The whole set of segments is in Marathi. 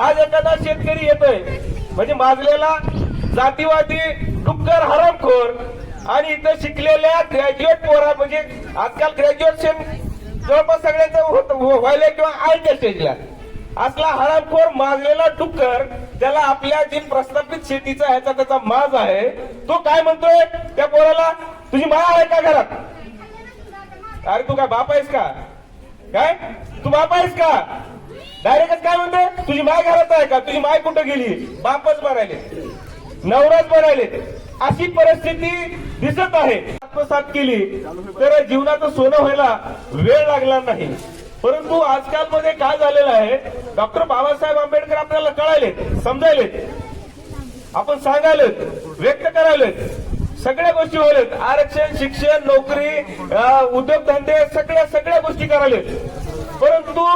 आज एखादा शेतकरी येतोय. म्हणजे माजलेला जातीवादी डुक्कर हरामखोर आणि इथं शिकलेल्या ग्रॅज्युएट पोरा म्हणजे आजकाल ग्रॅज्युएशन जवळपास सगळ्यांचं होत- हो, व्हायला किंवा आयच्या त्या स्टेजला असला हरामखोर माजलेला डुक्कर त्याला आपल्या जी प्रस्थापित शेतीचा ह्याचा त्याचा माज आहे तो काय म्हणतोय? त्या पोराला तुझी माया आहे का घरात? अरे तू काय बाप आहेस का? काय? तू बाप आहेस का? डायरेक्टच काय म्हणतोय? तुझी माय घरात आहे का? तुझी माय कुठं गेली? बापच बनायले नवराच बनायले अशी परिस्थिती दिसत आहे. आत्मसात केली तर जीवनाचं सोनं व्हायला वेळ लागला नाही. परंतु आजकाल मध्ये काय झालेलं आहे? डॉक्टर बाबासाहेब आंबेडकर आपल्याला कळायले समजायले आपण सांगायलेत व्यक्त करायलेत. सगळ्या गोष्टी होल्यात आरक्षण शिक्षण नोकरी उद्योगधंदे सगळ्या सगळ्या गोष्टी करायलेत. परंतु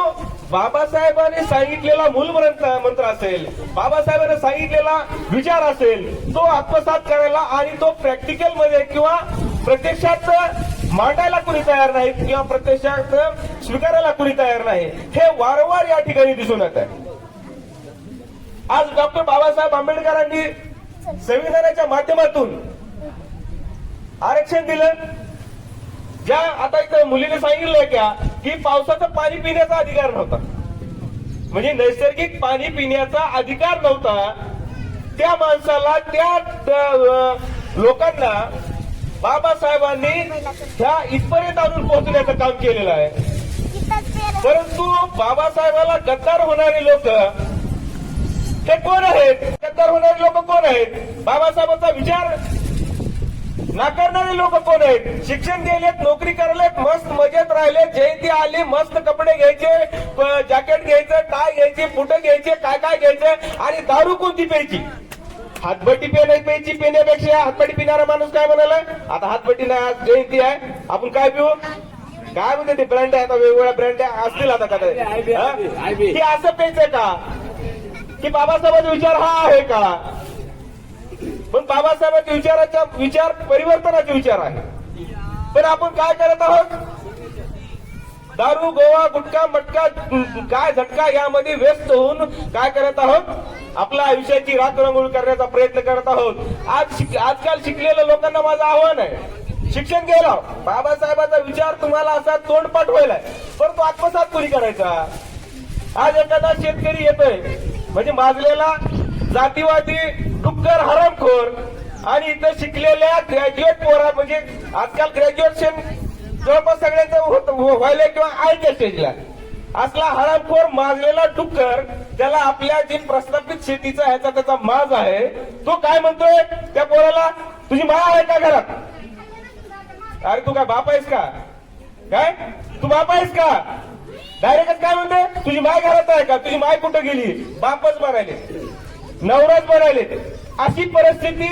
बाबासाहेबांनी सांगितलेला मूल मंत्र असेल बाबासाहेबांनी सांगितलेला विचार असेल तो आत्मसात करायला आणि तो प्रॅक्टिकलमध्ये किंवा प्रत्यक्षात मांडायला कुणी तयार नाही किंवा प्रत्यक्षात स्वीकारायला कुणी तयार नाही हे वारंवार या ठिकाणी दिसून येत आहे. आज डॉक्टर बाबासाहेब आंबेडकरांनी संविधानाच्या माध्यमातून आरक्षण दिलं ज्या आता इथं मुलीने सांगितलंय का की पावसाचं पाणी पिण्याचा अधिकार नव्हता. म्हणजे नैसर्गिक पाणी पिण्याचा अधिकार नव्हता. त्या माणसाला त्या लोकांना बाबासाहेबांनी त्या इथपर्यंत आणून पोहोचण्याचं काम केलेलं आहे. परंतु बाबासाहेबाला गद्दार होणारे लोक ते कोण आहेत? गद्दार होणारे लोक कोण आहेत? बाबासाहेबांचा विचार नाकारणारे लोक कोण आहेत? शिक्षण गेलेत नोकरी करलेत मस्त मजेत राहिले जयंती आली मस्त कपडे घ्यायचे जॅकेट घ्यायचं टाय घ्यायची बुटं घ्यायचे काय काय घ्यायचं आणि दारू कोणती प्यायची? हातभट्टी पे नाही प्यायची पिण्यापेक्षा हातभट्टी पिणारा माणूस काय म्हणाला? आता हातभट्टी नाही आज जयंती आहे. आपण काय पिऊ? काय म्हणते ते ब्रँड आहे आता वेगवेगळ्या ब्रँड असतील आता का असं प्यायचंय का? की बाबासाहेबांचा विचार हा आहे का? बाबासाहेबांच्या विचाराचा विचार परिवर्तनाचे विचार आहे. पण आपण काय करत आहोत? दारू गोवा गुटखा मटका काय झटका यामध्ये व्यस्त होऊन काय करत आहोत? आपल्या आयुष्याची रात्रंगोळ करण्याचा प्रयत्न करत आहोत. आज शिक- आजकाल शिकलेल्या लोकांना माझं आव्हान आहे. शिक्षण गेलं बाबासाहेबांचा विचार तुम्हाला असा तोंडपाठ व्हायलाय. परंतु आत्मसात कोणी करायचा? आज एखादा शेतकरी येतोय. म्हणजे माजलेला जातीवादी डुक्कर हरामखोर आणि इथं शिकलेल्या ग्रॅज्युएट पोरा म्हणजे आजकाल ग्रॅज्युएशन जवळपास सगळ्यांचं होत- हो- व्हायला किंवा आहे त्या स्टेजला असला हरामखोर माजलेला डुक्कर त्याला आपल्या जी प्रस्थापित शेतीचा ह्याचा त्याचा माज आहे तो काय म्हणतोय? त्या पोराला तुझी माळ आहे का घरात? अरे तू काय बाप आहेस का? काय? तू बाप आहेस का? डायरेक्टच काय म्हणते तुझी माय घरात आहे का? तुझी माय कुठं गेली? बापच बनायले नवराज बनायले. अशी परिस्थिती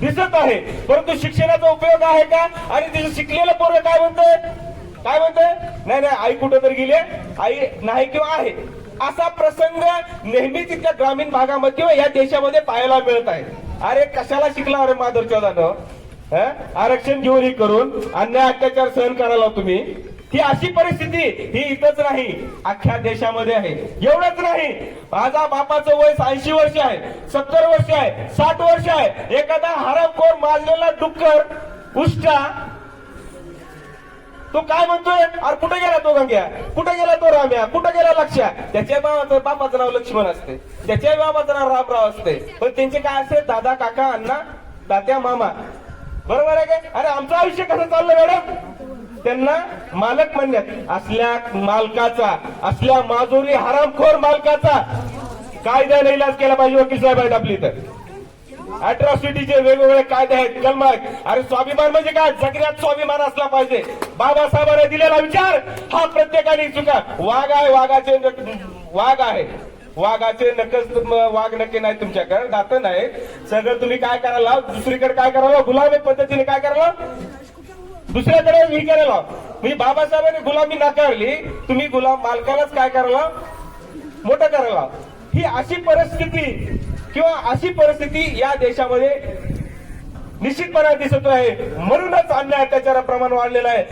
दिसत आहे. परंतु शिक्षणाचा उपयोग आहे का? आणि तिचं शिकलेलं पोरं काय म्हणतंय? काय म्हणतंय? नाही नाही आई कुठं तर गेली आई नाही किंवा आहे. असा प्रसंग नेहमी इथल्या ग्रामीण भागामध्ये किंवा या देशामध्ये पाहायला मिळत आहे. अरे कशाला शिकला अरे माधुर चौदानं? आरक्षण घेऊन ही करून अन्याय अत्याचार सहन करायला तुम्ही ही अशी परिस्थिती ही इथंच नाही. अख्ख्या देशामध्ये आहे. एवढंच नाही. माझा बापाचं वय ऐंशी वर्ष आहे सत्तर वर्ष आहे साठ वर्ष आहे. एखादा हरमखोर माजलेला डुक्कर उष्टा तो काय म्हणतोय? अरे कुठे गेला तो गंग्या? कुठे गेला तो राम्या? कुठे गेला लक्ष्या? त्याच्या बाबाचं बापाचं नाव लक्ष्मण असते. त्याच्या बाबाचं नाव रामराव असते. पण त्यांचे काय असते दादा काका अण्णा तात्या मामा. बरोबर आहे काय अरे आमचं आयुष्य कसं चाललं मॅडम? त्यांना मालक म्हणण्यात असल्या मालकाचा असल्या माजुरी हरामखोर मालकाचा कायद्याने इलाज केला पाहिजे वकील साहेब आहेत आपली तर अट्रॉसिटीचे वेगवेगळे कायदे आहेत कलम आहेत. अरे स्वाभिमान म्हणजे काय? जगण्यात स्वाभिमान असला पाहिजे. बाबासाहेबांनी दिलेला विचार हा प्रत्येकाने चुका. वाघ आहे वाघाचे वाघ आहे. वाघाचे नकच वाघ नक्की नाही तुमच्याकडे. दात नाही सगळं तुम्ही काय करायला दुसरीकडे काय करायला गुलाबी पद्धतीने काय करायला दुसऱ्याकडे मी करायला म्हणजे बाबासाहेबांनी गुलामी नाकारली. तुम्ही गुलाम मालकालाच काय करायला? मोठं करायला. ही अशी परिस्थिती किंवा अशी परिस्थिती या देशामध्ये निश्चितपणे दिसत आहे. म्हणूनच अन्याय अत्याचार प्रमाण वाढलेलं आहे.